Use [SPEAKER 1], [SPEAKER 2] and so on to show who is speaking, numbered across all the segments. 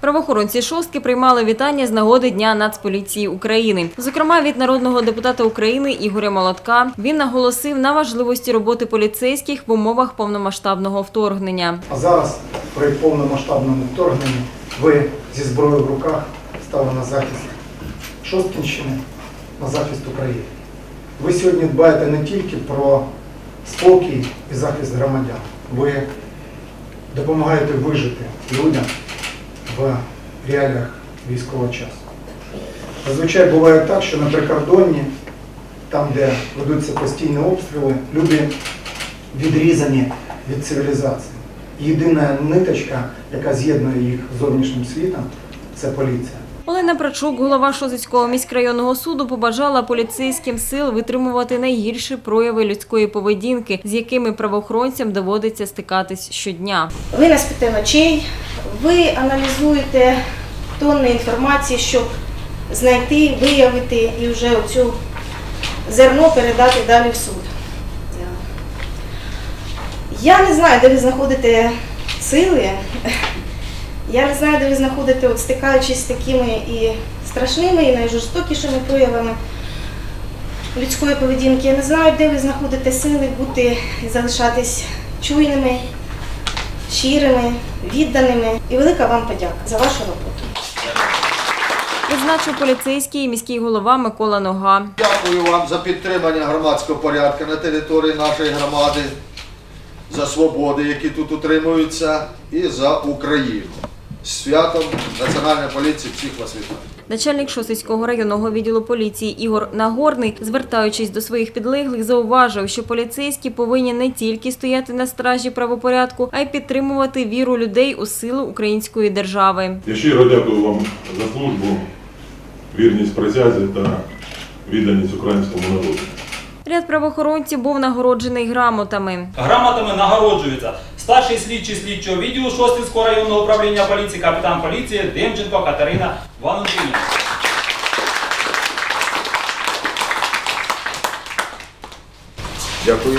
[SPEAKER 1] Правоохоронці шостки приймали вітання з нагоди Дня Нацполіції України. Зокрема, від народного депутата України Ігоря Молотка він наголосив на важливості роботи поліцейських в умовах повномасштабного вторгнення.
[SPEAKER 2] А зараз при повномасштабному вторгненні ви зі зброєю в руках стали на захист Шосткінщини, на захист України. Ви сьогодні дбаєте не тільки про спокій і захист громадян, ви допомагаєте вижити людям в реаліях військового часу. Зазвичай буває так, що на прикордонні, там, де ведуться постійні обстріли, люди відрізані від цивілізації. Єдина ниточка, яка з'єднує їх з зовнішнім світом, це поліція.
[SPEAKER 1] Олена Прачук, голова Шозицького міськрайонного суду, побажала поліцейським сил витримувати найгірші прояви людської поведінки, з якими правоохоронцям доводиться стикатись щодня.
[SPEAKER 3] Ви не спите ночей, ви аналізуєте тонни інформації, щоб знайти, виявити і вже оцю зерно передати далі в суд. Я не знаю, де ви знаходите сили. Я не знаю, де ви знаходите, от стикаючись з такими і страшними, і найжорстокішими проявами людської поведінки. Я не знаю, де ви знаходите сили бути і залишатись чуйними, щирими, відданими. І велика вам подяка за вашу роботу.
[SPEAKER 1] Відзначив поліцейський і міський голова Микола Нога.
[SPEAKER 4] Дякую вам за підтримання громадського порядку на території нашої громади, за свободи, які тут утримуються, і за Україну. Святом Національної поліції всіх вас вітаю.
[SPEAKER 1] Начальник Шосицького районного відділу поліції Ігор Нагорний, звертаючись до своїх підлеглих, зауважив, що поліцейські повинні не тільки стояти на стражі правопорядку, а й підтримувати віру людей у силу української держави.
[SPEAKER 5] Я щиро дякую вам за службу, вірність присязі та відданість українському народу.
[SPEAKER 1] Ряд правоохоронців був нагороджений грамотами.
[SPEAKER 6] Грамотами нагороджується старший слідчий слідчого відділу Шостинського районного управління поліції, капітан поліції Демченко Катерина Валентинівна.
[SPEAKER 4] Дякую.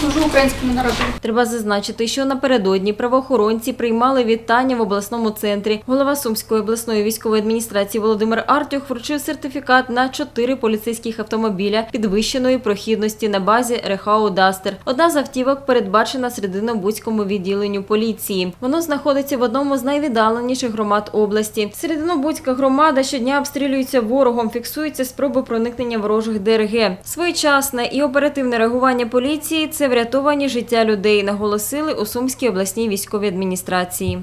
[SPEAKER 7] Служу українському народу.
[SPEAKER 1] Треба зазначити, що напередодні правоохоронці приймали вітання в обласному центрі. Голова Сумської обласної військової адміністрації Володимир Артюх вручив сертифікат на чотири поліцейських автомобіля підвищеної прохідності на базі Рехау Дастер. Одна з автівок передбачена Серединобудському відділенню поліції. Воно знаходиться в одному з найвіддаленіших громад області. Серединобудська громада щодня обстрілюється ворогом, фіксуються спроби проникнення ворожих ДРГ. Своєчасне і оперативне реагування поліції це врятовані життя людей, наголосили у Сумській обласній військовій адміністрації.